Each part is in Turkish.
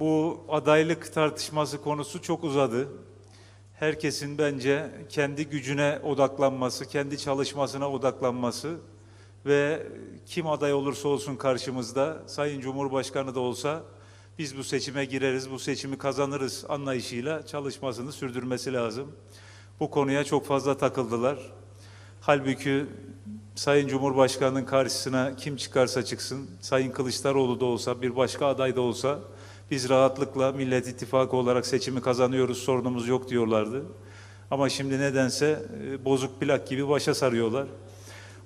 Bu adaylık tartışması konusu çok uzadı. Herkesin bence kendi gücüne odaklanması, kendi çalışmasına odaklanması ve kim aday olursa olsun karşımızda, Sayın Cumhurbaşkanı da olsa biz bu seçime gireriz, bu seçimi kazanırız anlayışıyla çalışmasını sürdürmesi lazım. Bu konuya çok fazla takıldılar. Halbuki Sayın Cumhurbaşkanı'nın karşısına kim çıkarsa çıksın, Sayın Kılıçdaroğlu da olsa, bir başka aday da olsa biz rahatlıkla Millet İttifakı olarak seçimi kazanıyoruz, sorunumuz yok diyorlardı. Ama şimdi nedense e, bozuk plak gibi başa sarıyorlar.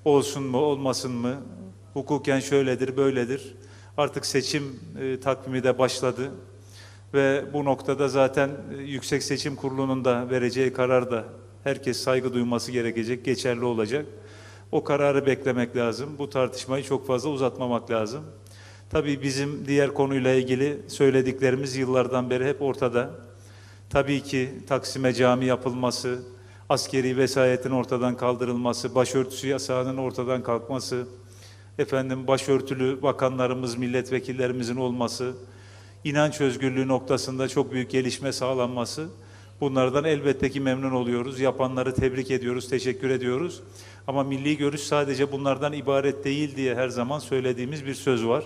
Olsun mu, olmasın mı? Hukuken şöyledir, böyledir. Artık seçim e, takvimi de başladı. Ve bu noktada zaten e, Yüksek Seçim Kurulu'nun da vereceği karar da herkes saygı duyması gerekecek, geçerli olacak. O kararı beklemek lazım. Bu tartışmayı çok fazla uzatmamak lazım. Tabii bizim diğer konuyla ilgili söylediklerimiz yıllardan beri hep ortada. Tabii ki Taksim'e cami yapılması, askeri vesayetin ortadan kaldırılması, başörtüsü yasağının ortadan kalkması, efendim başörtülü bakanlarımız, milletvekillerimizin olması, inanç özgürlüğü noktasında çok büyük gelişme sağlanması. Bunlardan elbette ki memnun oluyoruz. Yapanları tebrik ediyoruz, teşekkür ediyoruz. Ama milli görüş sadece bunlardan ibaret değil diye her zaman söylediğimiz bir söz var.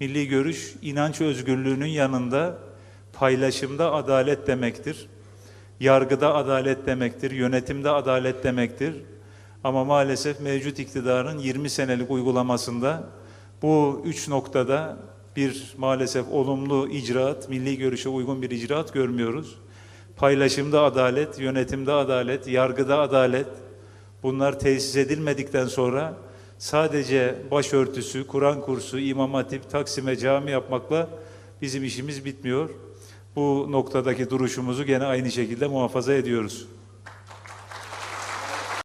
Milli görüş inanç özgürlüğünün yanında paylaşımda adalet demektir. Yargıda adalet demektir, yönetimde adalet demektir. Ama maalesef mevcut iktidarın 20 senelik uygulamasında bu üç noktada bir maalesef olumlu icraat, milli görüşe uygun bir icraat görmüyoruz. Paylaşımda adalet, yönetimde adalet, yargıda adalet bunlar tesis edilmedikten sonra sadece başörtüsü, Kur'an kursu, İmam Hatip, Taksim'e cami yapmakla bizim işimiz bitmiyor. Bu noktadaki duruşumuzu gene aynı şekilde muhafaza ediyoruz.